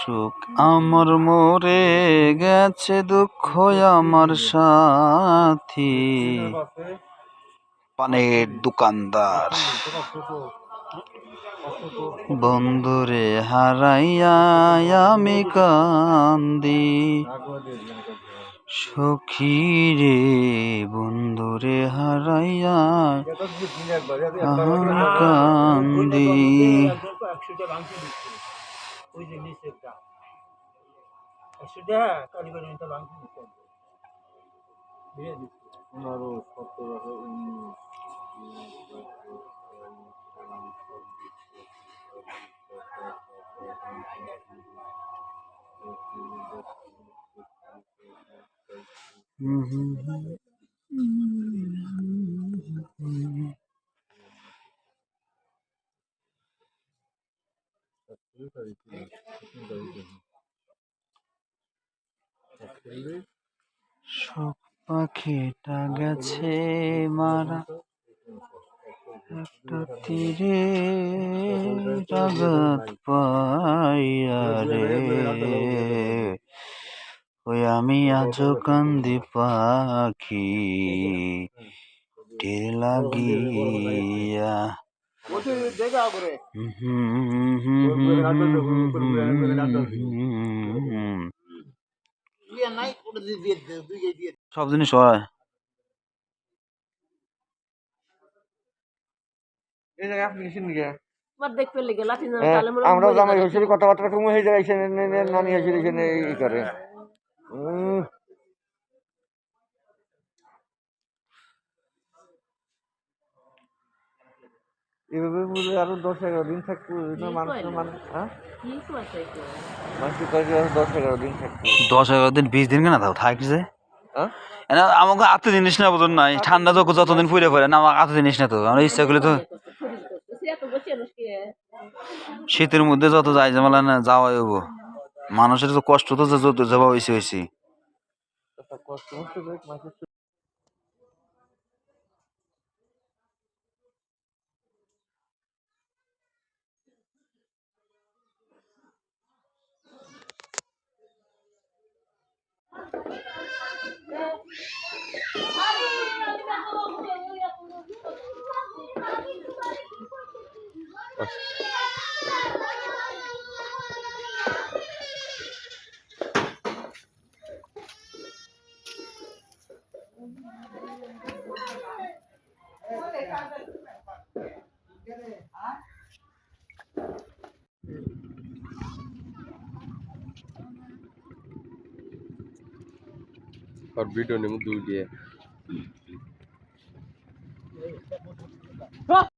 সুখ আমার মরে গেছে দুঃখ আমার সাথী। পানের দোকানদার। বন্ধুরে হারাইয়া আমি কান্দি। সখী রে বন্ধুরে হারাইয়া আমি কান্দি। একশোটা ভাঙতে দিচ্ছে ওই যে নিচেরটা একশোটা কালীবাড়ি এটা ভাঙতে দিচ্ছে দিয়ে দিচ্ছে পনেরো সতেরো উনিশ শোক পাখিটা গেছে মারা। একটা তীরে আঘাত পাইয়া রে ওই আমি আজও কান্দি পাখি টের লাগিয়া সব জিনিস হয়। আমার হ্যাঁ, তালে আমরা জামাই হয়েছিল কথাবার্তা তুমি হয়ে যায় নানি হয়েছিল এখানে ই করে। এভাবে বলে আরও দশ এগারো দিন থাকতো না মানুষ মানুষ হ্যাঁ দশ এগারো দিন থাকতো দশ এগারো দিন বিশ দিন কেন তাও থাকছে? হ্যাঁ? আমাকে আত জিনিস না বোঝন নাই ঠান্ডা যতদিন ফুরে না আমার জিনিস না তো আমরা ইচ্ছা করলে তো শীতের মধ্যে যত যাই জামালা না যাওয়াই হব মানুষের তো কষ্ট তো যত যাওয়া হয়েছে হয়েছে কষ্ট और वीडियो ने मुझे दिए